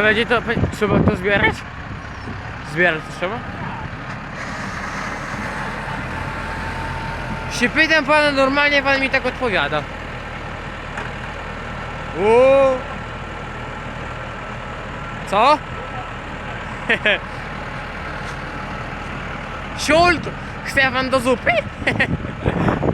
Trzeba będzie to, trzeba to zbierać? Zbierać to trzeba? Się pytam pana normalnie, pan mi tak odpowiada. Uuu. Co? Siult! Chce pan do zupy?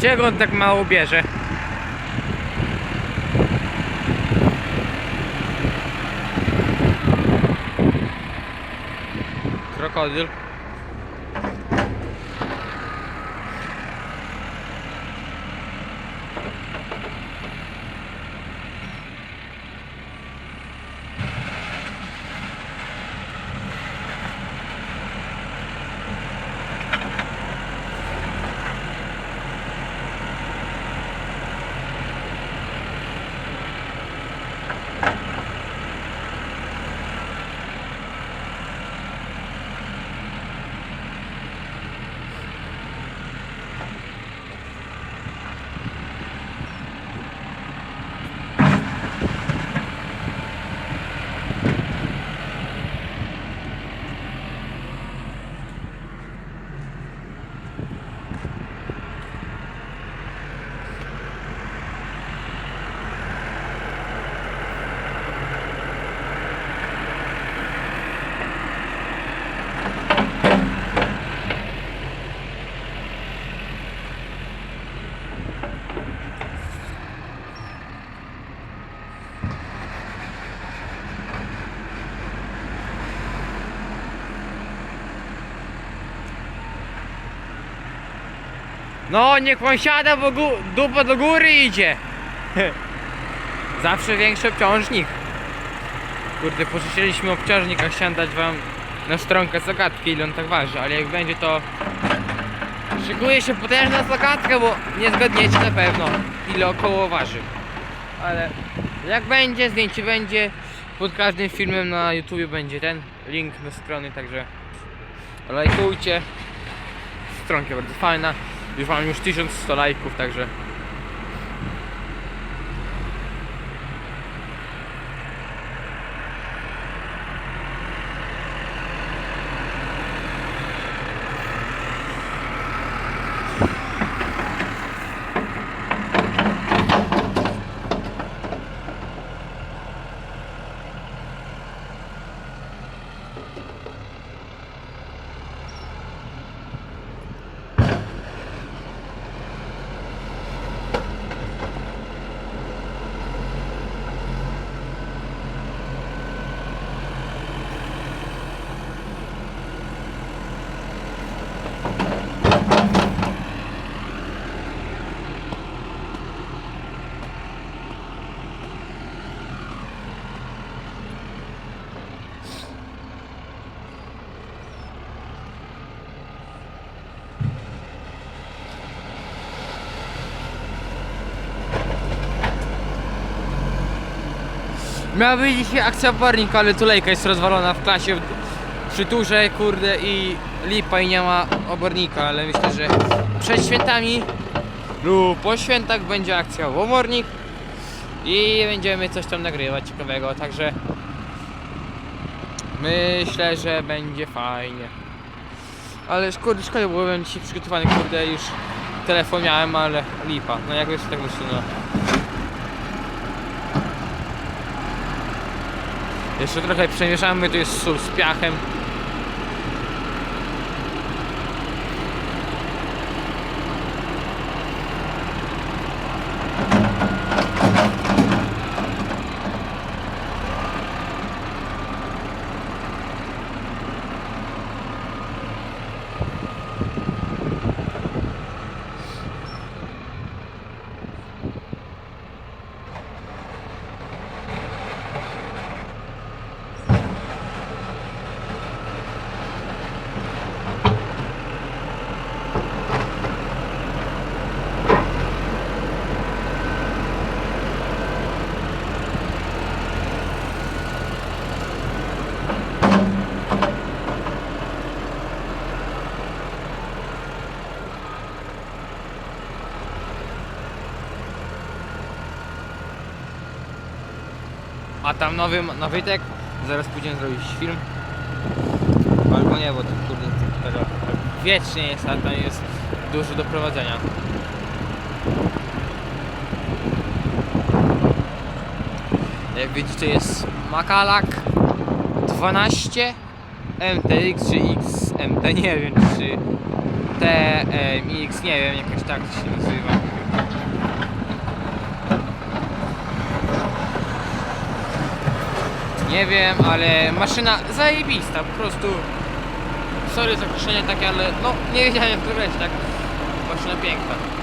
Czego on tak mało bierze? Krokodyl. No, niech pan siada, bo dupa do góry idzie. Zawsze większy obciążnik. Kurde, pożyczyliśmy obciążnik, a chciałem dać wam na stronkę zagadki, ile on tak waży, ale jak będzie to... Szykuje się potężna zagadka, bo nie zgadniecie na pewno, ile około waży. Ale jak będzie, zdjęcie będzie, pod każdym filmem na YouTube będzie ten link do strony, także lajkujcie. Stronka bardzo fajna. Już mam już 1100 lajków, także Miała być dzisiaj akcja obornika, ale tulejka jest rozwalona w klasie w, przy kurde i lipa i nie ma obornika, ale myślę, że przed świętami lub po świętach będzie akcja w obornik i będziemy coś tam nagrywać ciekawego, także myślę, że będzie fajnie. Ale kurde, szkoda, byłem dzisiaj przygotowany, kurde, już telefon miałem, ale lipa, no jak wiesz, tak wyszło, no. Jeszcze trochę przemieszamy, tu jest sól z piachem. A tam nowy, nowy tek, zaraz pójdziemy zrobić film. Albo nie, bo to kurde tak wiecznie jest, a tam jest dużo do prowadzenia. Jak widzicie jest Makalak 12 MTX czy XMT, nie wiem czy TMX, nie wiem, jakoś tak to się nazywa. Nie wiem, ale maszyna zajebista, po prostu sorry za takie, ale no nie wiedziałem to powiedzieć, tak? Maszyna piękna.